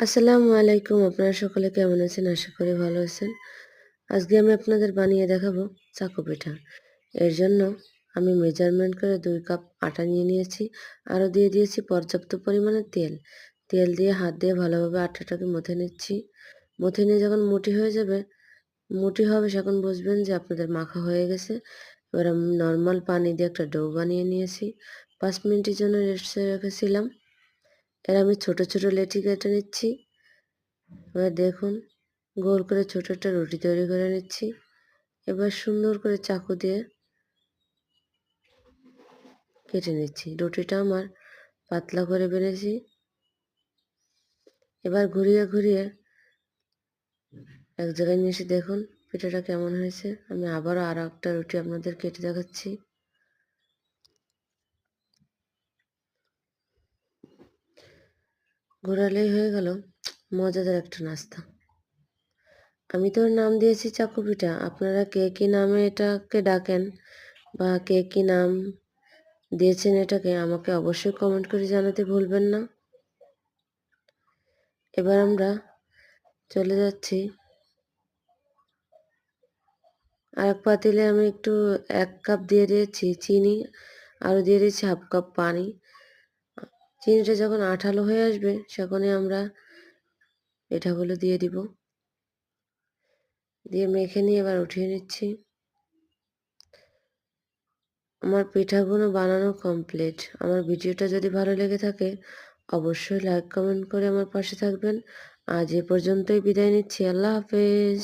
আসসালামু আলাইকুম, আপনারা সকলে কেমন আছেন? আশা করি ভালো আছেন। আজকে আমি আপনাদের বানিয়ে দেখাবো চাকু পিঠা। এর জন্য আমি মেজারমেন্ট করে দুই কাপ আটা নিয়ে নিয়েছি। আরও দিয়ে দিয়েছি পর্যাপ্ত পরিমাণে তেল। তেল দিয়ে হাত দিয়ে ভালোভাবে আটাটাকে মথে নিচ্ছি। মথে নিয়ে যখন মুঠি হয়ে যাবে, মুঠি হবে যখন বুঝবেন যে আপনাদের মাখা হয়ে গেছে। এবার আমি নর্মাল পানি দিয়ে একটা ডো বানিয়ে নিয়েছি। পাঁচ মিনিটের জন্য রেস্টে রেখেছিলাম। এর আমি ছোট ছোট লেচি কেটে নিচ্ছি। এবার দেখুন, গোল করে ছোট একটা রুটি তৈরি করে নিচ্ছি। এবার সুন্দর করে চাকু দিয়ে কেটে নিচ্ছি। রুটিটা আমার পাতলা করে বেড়েছি। এবার ঘুরিয়ে ঘুরিয়ে এক জায়গায় নিয়ে এসে দেখুন, পিঠাটা কেমন হয়েছে। আমি আবারও আরও একটা রুটি আপনাদের কেটে দেখাচ্ছি। ঘোরালেই হয়ে গেল মজাদার একটা নাস্তা। আমি তো নাম দিয়েছি চাকু পিঠা আপনারা কে কী নামে এটাকে ডাকেন বা কে কী নাম দিয়েছেন এটাকে আমাকে অবশ্যই কমেন্ট করে জানাতে ভুলবেন না। এবার আমরা চলে যাচ্ছি। আর এক পাতিলে আমি একটু এক কাপ দিয়ে দিয়েছি চিনি, আরও দিয়ে দিয়েছি হাফ কাপ পানি। চিনিটা যখন আঠালো হয়ে আসবে, সেখানে আমরা পিঠাগুলো দিয়ে দিব। দিয়ে মেখে নিয়ে এবার উঠিয়ে নিচ্ছি। আমার পিঠাগুলো বানানো কমপ্লিট আমার ভিডিওটা যদি ভালো লেগে থাকে, অবশ্যই লাইক কমেন্ট করে আমার পাশে থাকবেন। আজ এ পর্যন্তই বিদায় নিচ্ছি। আল্লাহ হাফেজ।